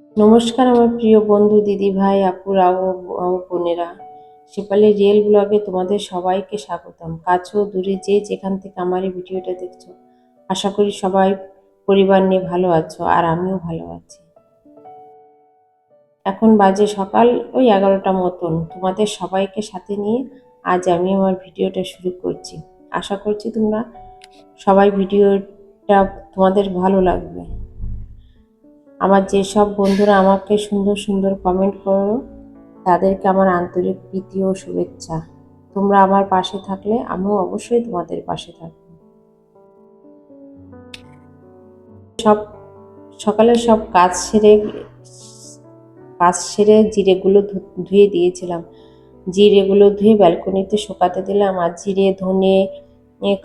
নমস্কার আমার প্রিয় বন্ধু, দিদি ভাই আপুরা ও বোনেরা। সেপালি রিয়েল ব্লগে তোমাদের সবাইকে স্বাগতম। কাছে ও দূরে যে যেখান থেকে আমার এই ভিডিওটা দেখছ, আশা করি সবাই পরিবার নিয়ে ভালো আছো আর আমিও ভালো আছি। এখন বাজে সকাল, ওই এগারোটা মতন। তোমাদের সবাইকে সাথে নিয়ে আজ আমি আমার ভিডিওটা শুরু করছি। আশা করছি তোমরা সবাই ভিডিওটা তোমাদের ভালো লাগবে। আমার যেসব বন্ধুরা আমাকে সুন্দর সুন্দর কমেন্ট করো, তাদেরকে আমার আন্তরিক প্রীতি ও শুভেচ্ছা। তোমরা আমার পাশে থাকলে আমিও অবশ্যই তোমাদের পাশে থাকব। সব, সকালে সব কাজ সেরে কাজ সেরে জিরেগুলো ধুয়ে দিয়েছিলাম। জিরেগুলো ধুয়ে ব্যালকনিতে শুকাতে দিলাম আর জিরে, ধনে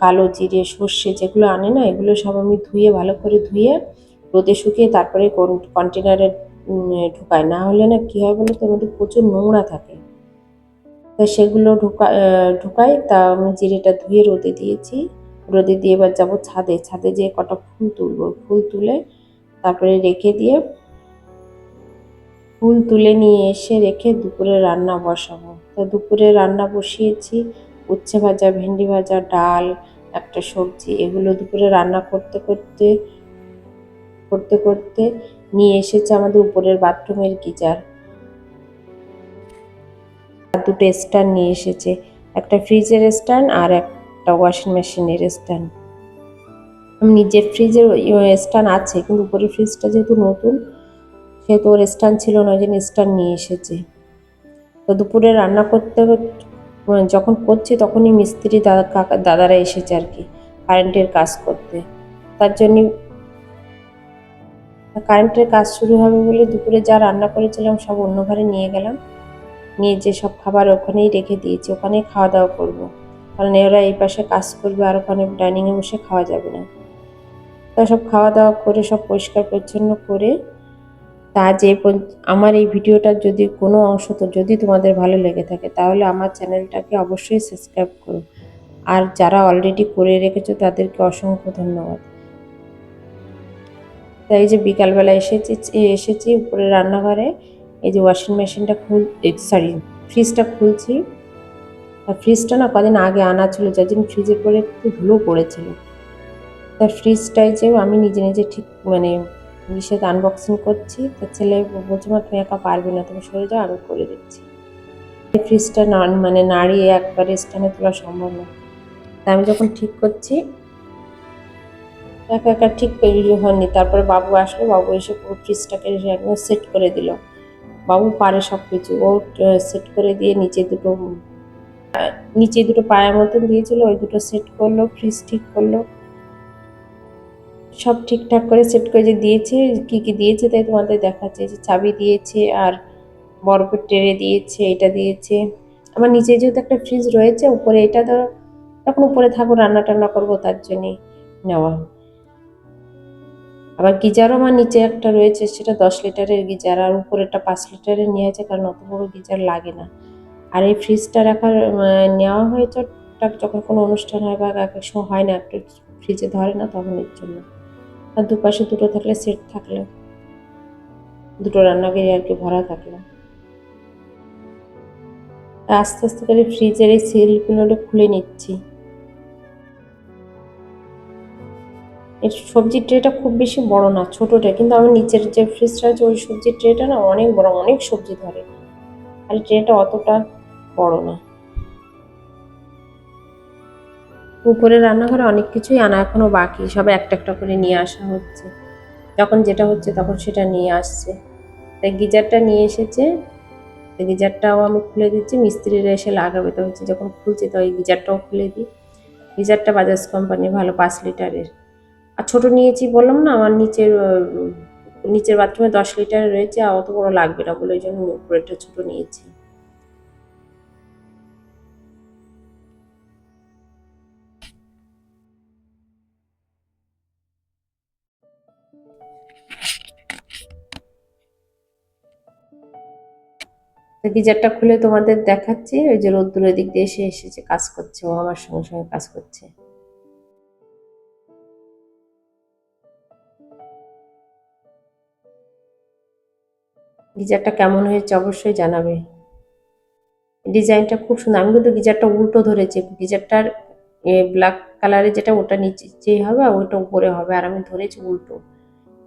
কালো জিরে, সর্ষে যেগুলো আনে না, এগুলো সব আমি ধুয়ে, ভালো করে ধুয়ে রোদে শুকিয়ে তারপরে কন্টেনারে ঢুকাই না হলে না কী হয় বলো তো মধ্যে প্রচুর নোংরা থাকে। তা সেগুলো ঢুকা ঢুকাই, তা আমি জিরেটা ধুয়ে রোদে দিয়েছি। রোদে দিয়ে এবার যাব ছাদে। ছাদে যেয়ে কটা ফুল তুলবো। ফুল তুলে তারপরে রেখে দিয়ে ফুল তুলে নিয়ে এসে রেখে দুপুরে রান্না বসাবো। তো দুপুরে রান্না বসিয়েছি। উচ্ছে ভাজা, ভেন্ডি ভাজা, ডাল, একটা সবজি, এগুলো দুপুরে রান্না করতে করতে করতে করতে নিয়ে এসেছে আমাদের উপরের বাথরুমের গিজার। দুটো স্ট্যান্ড নিয়ে এসেছে, একটা ফ্রিজের স্ট্যান্ড আর একটা ওয়াশিং মেশিনের স্ট্যান্ড। নিজের ফ্রিজের স্ট্যান্ড আছে, কিন্তু উপরের ফ্রিজটা যেহেতু নতুন, সেহেতু ওর স্ট্যান্ড ছিল না, ওই জন্য স্ট্যান্ড নিয়ে এসেছে। তো দুপুরে রান্না করতে যখন করছি তখনই মিস্ত্রি দাদা, কাকা, দাদারা এসেছে আর কি, কারেন্টের কাজ করতে। তার জন্য কারেন্টের কাজ শুরু হবে বলে দুপুরে যা রান্না করেছিলাম সব অন্য ঘরে নিয়ে গেলাম। নিয়ে যে সব খাবার ওখানেই রেখে দিয়েছি, ওখানেই খাওয়া দাওয়া করব। কারণ এরা এই পাশে কাজ করবে আর ওখানে ডাইনিংয়ে বসে খাওয়া যাবে না। তা সব খাওয়া দাওয়া করে, সব পরিষ্কার পরিচ্ছন্ন করে, তা যে আমার এই ভিডিওটার যদি কোনো অংশ তো, যদি তোমাদের ভালো লেগে থাকে, তাহলে আমার চ্যানেলটাকে অবশ্যই সাবস্ক্রাইব করো। আর যারা অলরেডি করে রেখেছো, তাদেরকে অসংখ্য ধন্যবাদ। তাই এই যে বিকালবেলা এসেছি এসেছি উপরে রান্নাঘরে। এই যে ওয়াশিং মেশিনটা খুল সরি ফ্রিজটা খুলছি। আর ফ্রিজটা না কদিন আগে আনা ছিল, যার জন্য ফ্রিজে পরে একটু ধুলো পড়েছিল। তা ফ্রিজটাই যে আমি নিজে নিজে ঠিক মানে ইসে আনবক্সিং করছি। তার ছেলে বলছে, মা, তুমি একা পারবে না, তুমি সরে যাও, আমি করে দিচ্ছি। ফ্রিজটা মানে নাড়িয়ে একবারে স্ট্যান্ডে তোলা সম্ভব না। তা আমি যখন ঠিক করছি একা একা ঠিক তৈরি হয়নি তারপরে বাবু আসলো, বাবু এসে পুরো ফ্রিজটাকে সেট করে দিল। বাবু পারে সব কিছু ও সেট করে দিয়ে নিচে দুটো নিচে দুটো পায়ের মতন দিয়েছিল, ওই দুটো সেট করল ফ্রিজ ঠিক করল। সব ঠিকঠাক করে সেট করে যে দিয়েছে, কি কি দিয়েছে তাই তোমাদের দেখাচ্ছে। যে চাবি দিয়েছে, আর বরফের টেরে দিয়েছে, এটা দিয়েছে। আমার নিচে যেহেতু একটা ফ্রিজ রয়েছে, উপরে এটা ধরো তখন উপরে থাকো রান্না টান্না করব তার জন্যে নেওয়া। আবার গিজারও আমার নিচে একটা রয়েছে, সেটা দশ লিটারের গিজার, আর উপরেরটা পাঁচ লিটারের নিয়ে আছে, কারণ অত বড় গিজার লাগে না। আর এই ফ্রিজটা রাখার নেওয়া হয়েছে যখন কোনো অনুষ্ঠান হয় বা এক এক সময় হয় না, একটু ফ্রিজে ধরে না, তখন এর জন্য। আর দুপাশে দুটো থাকলে সেট থাকলে, দুটো রান্নাঘরে আর কি ভরা থাকল আস্তে আস্তে করে ফ্রিজের এই সিলগুলো খুলে নিচ্ছি। এর সবজির ট্রেটা খুব বেশি বড় না ছোটটা কিন্তু আমার নিচের যে ফ্রিজটা আছে, ওই সবজির ট্রেটা না অনেক বড়, অনেক সবজি ধরে। আর ট্রেটা অতটা বড় না। উপরে রান্নাঘরে অনেক কিছুই আনা এখনও বাকি, সব একটা একটা করে নিয়ে আসা হচ্ছে। যখন যেটা হচ্ছে তখন সেটা নিয়ে আসছে। তাই গিজারটা নিয়ে এসেছে। গিজারটাও আমি খুলে দিচ্ছি, মিস্ত্রিরা এসে লাগাবে। তো হচ্ছে যখন খুলছি তো ওই গিজারটাও খুলে দিই। গিজারটা বাজাজ কোম্পানি ভালো পাঁচ লিটারের। আর ছোট নিয়েছি বললাম না, আমার নিচের নিচের বাথরুমে দশ লিটার রয়েছে, আর অত বড় লাগবে না বলে ওই জন্য উপরেরটা ছোট নিয়েছি। গিজারটা খুলে তোমাদের দেখাচ্ছি, ওই যে রোদ্দুরের দিক দিয়ে এসে এসেছে, কাজ করছে, ও আমার সঙ্গে সঙ্গে কাজ করছে। গিজারটা কেমন হয়েছে অবশ্যই জানাবে। ডিজাইনটা খুব সুন্দর। আমি কিন্তু গিজারটা উল্টো ধরেছি। গিজারটার ব্ল্যাক কালারের যেটা ওটা নিচে হবে আর ওইটা উপরে হবে। আর আমি ধরেছি উল্টো।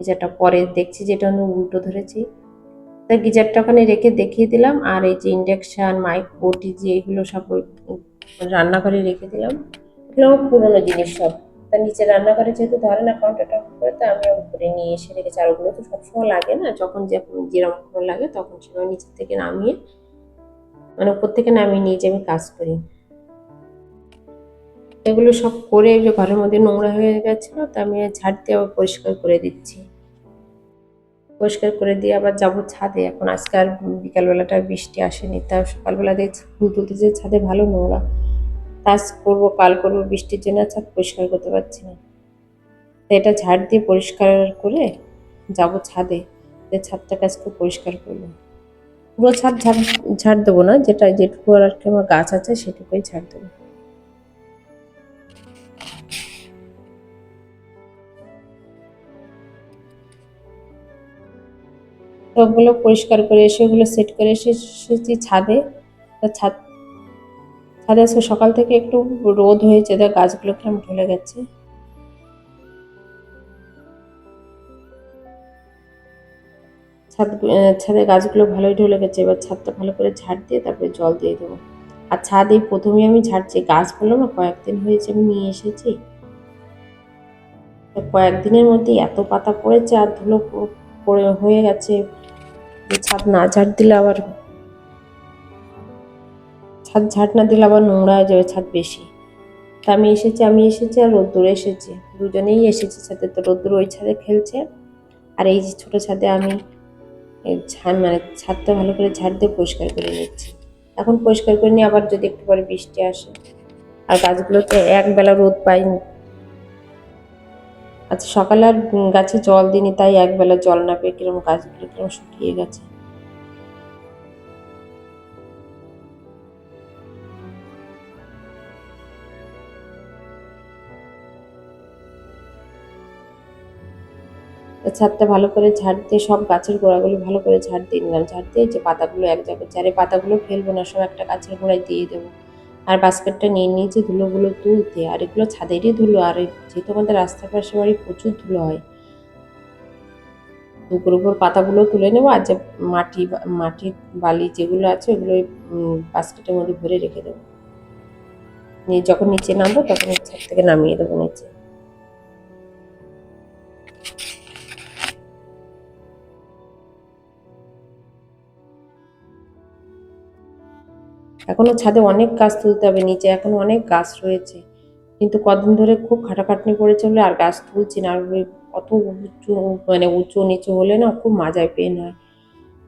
গিজারটা পরে দেখছি যেটা আমি উল্টো ধরেছি। তা গিজারটা ওখানে রেখে দেখিয়ে দিলাম। আর এই যে ইন্ডাকশান মাইক বটি যে এগুলো সব ওই রান্নাঘরে রেখে দিলাম। এগুলো পুরোনো জিনিস সব। তা নিচে রান্নাঘরে যেহেতু ধরে না কাউন্টারটা করে, তো আমি উপরে নিয়ে এসে রেখেছি। আর ওগুলো তো সবসময় লাগে না, যখন যখন যেরকম লাগে তখন সেগুলো নিচের থেকে নামিয়ে মানে উপর থেকে নামিয়ে নিয়ে যে আমি কাজ করি। এগুলো সব করে যে ঘরের মধ্যে নোংরা হয়ে গেছিল, তা আমি ঝাড় দিয়ে আবার পরিষ্কার করে দিচ্ছি। পরিষ্কার করে দিয়ে আবার যাব ছাদে। এখন আজকে আর বিকালবেলাটা বৃষ্টি আসেনি তা সকালবেলা দিয়ে তুলতে যে ছাদে ভালো নোংরা। কাজ করব, কাল করব, বৃষ্টির জন্য ছাদ পরিষ্কার করতে পারছি না। এটা ঝাড় দিয়ে পরিষ্কার করে যাব ছাদে। যে ছাদটাকে আজকে পরিষ্কার করব। পুরো ছাদ ঝাড় ঝাড় দেবো না, যেটা, যেটুকু আর কি আমার গাছ আছে সেটুকুই ঝাড় দেবো। সবগুলো পরিষ্কার করে এসে, ওগুলো সেট করে এসে, এসেছি ছাদে। ছাদ ছাদে আজকে সকাল থেকে একটু রোদ হয়েছে, দেখ গাছগুলো কেমন ঢলে গেছে। ছাদ ছাদে গাছগুলো ভালোই ঢলে গেছে, এবার ছাদটা ভালো করে ঝাড় দিয়ে তারপরে জল দিয়ে দেবো। আর ছাদ এই প্রথমেই আমি ঝাড়ছি গাছগুলো না, কয়েকদিন হয়েছে আমি নিয়ে এসেছি। কয়েকদিনের মধ্যে এত পাতা পড়েছে আর ধুলো পড়ে হয়ে গেছে। ছাদ না ঝাড় দিলে আবার ছাদ ঝাড় না দিলে আবার নোংরা হয়ে যাবে ছাদ বেশি। তা আমি এসেছি আমি এসেছি আর রোদ্দুর এসেছি। দুজনেই এসেছি ছাদে। তো রোদ্দুর ওই ছাদে খেলছে। আর এই যে ছোটো ছাদে আমি ঝাড় মানে ছাদটা ভালো করে ঝাড় দিয়ে পরিষ্কার করে নিচ্ছি। এখন পরিষ্কার করে নিয়ে আবার যদি একটু পরে বৃষ্টি আসে। আর গাছগুলোতে একবেলা রোদ পাইনি। আচ্ছা সকালে আর গাছে জল দিইনি, তাই একবেলা জল না পেয়ে কীরকম গাছগুলো কীরকম শুকিয়ে গেছে। ছাদটা ভালো করে ঝাড় দিয়ে, সব গাছের গোড়াগুলো ভালো করে ঝাড় দিয়ে নিলাম। ঝাড় দিয়ে যে পাতাগুলো এক জায়গায় চারে পাতাগুলো ফেলব না, সব একটা গাছের গোড়ায় দিয়ে দেবো। আর বাস্কেটটা নিয়ে নিয়েছি ধুলোগুলো তুলতে, আর এগুলো ছাদেরই ধুলো, আর যেহেতু আমাদের রাস্তার পাশে বাড়ি প্রচুর ধুলো হয়। উপর উপর পাতাগুলো তুলে নেব, আর যে মাটি বা- মাটি বালি যেগুলো আছে, ওগুলো বাস্কেটের মধ্যে ভরে রেখে দেবো। নিয়ে যখন নিচে নামবো, তখন ছাদ থেকে নামিয়ে দেবো নিচে। এখনও ছাদে অনেক গাছ তুলতে হবে, নিচে এখনও অনেক গাছ রয়েছে। কিন্তু কদিন ধরে খুব খাটাখাটনি পড়েছে বলে আর গাছ তুলছি না, আর অত উঁচু মানে উঁচু নিচু হলে না খুব মাজায় পেন হয়।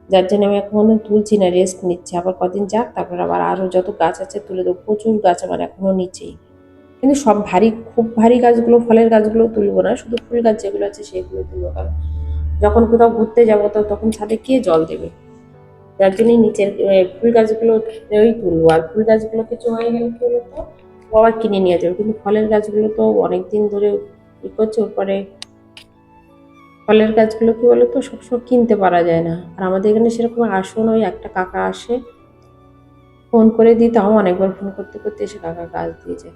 যার জন্য আমি এখনও তুলছি না রেস্ট নিচ্ছি। আবার কদিন যাক, তারপর আবার আরও যত গাছ আছে তুলে দেবো। প্রচুর গাছ আমার এখনও নিচেই। কিন্তু সব ভারী, খুব ভারী গাছগুলো, ফলের গাছগুলো তুলবো না, শুধু ফুল গাছ যেগুলো আছে সেগুলো তুলবো। কারণ যখন কোথাও ঘুরতে যাব তো তখন ছাদে কে জল দেবে? যার জন্যই নিচের ফুল গাছগুলো ওই তুলবো আর ফুল গাছগুলো কিছু হয়ে গেলে কি হলো তো আবার কিনে নিয়ে যাবে, কিন্তু ফলের গাছগুলো তো অনেক দিন ধরে ই করছে ওপরে ফলের গাছগুলো কি বলো তো সবসময় কিনতে পারা যায় না। আর আমাদের এখানে সেরকম আসন ওই একটা কাকা আসে, ফোন করে দিই, তাও অনেকবার ফোন করতে করতে এসে কাকা গাছ দিয়ে যায়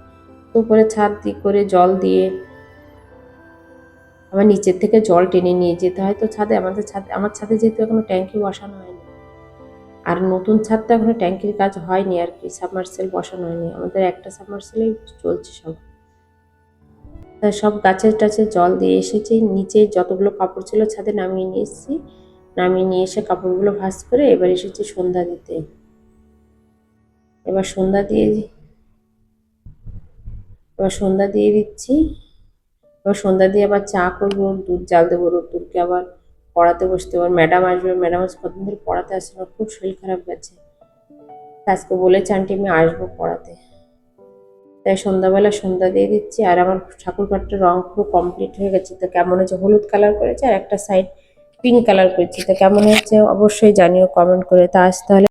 তো উপরে ছাদ দিয়ে করে জল দিয়ে আবার নিচের থেকে জল টেনে নিয়ে যেতে হয়। তো ছাদে, আমাদের ছাদে, আমার ছাদে যেহেতু এখনও ট্যাঙ্কি বসানো হয়নি আর নতুন ছাদটা এখনও ট্যাঙ্কির কাজ হয়নি আর কি সাবমার্সেল বসানো হয়নি। আমাদের একটা সাবমার্সেলেই চলছে সব। তাই সব গাছের টাছে জল দিয়ে এসেছি, নিচে যতগুলো কাপড় ছিল ছাদে নামিয়ে নিয়ে এসেছি। নামিয়ে নিয়ে এসে কাপড়গুলো ভাঁজ করে এবার এসেছি সন্ধ্যা দিতে। এবার সন্ধ্যা দিয়ে এবার সন্ধ্যা দিয়ে দিচ্ছি। এবার সন্ধ্যা দিয়ে আবার চা করব, দুধ, জাল দেবো, রোদ্দুরকে আবার পড়াতে বসতে এবার ম্যাডাম আসবে ম্যাডাম আসবে কতদিন ধরে পড়াতে আসছে না খুব শরীর খারাপ গেছে। আজকে বলেছে, আন্টি, আমি আসব পড়াতে। তাই সন্ধ্যাবেলা সন্ধ্যা দিয়ে দিচ্ছি, আর আমার ঠাকুর রং পুরো কমপ্লিট হয়ে গেছে। তো কেমন হয়েছে? হলুদ কালার করেছে, আর একটা সাইড পিঙ্ক কালার করেছে। তো কেমন হয়েছে? অবশ্যই জানিও কমেন্ট করে তা আজ তাহলে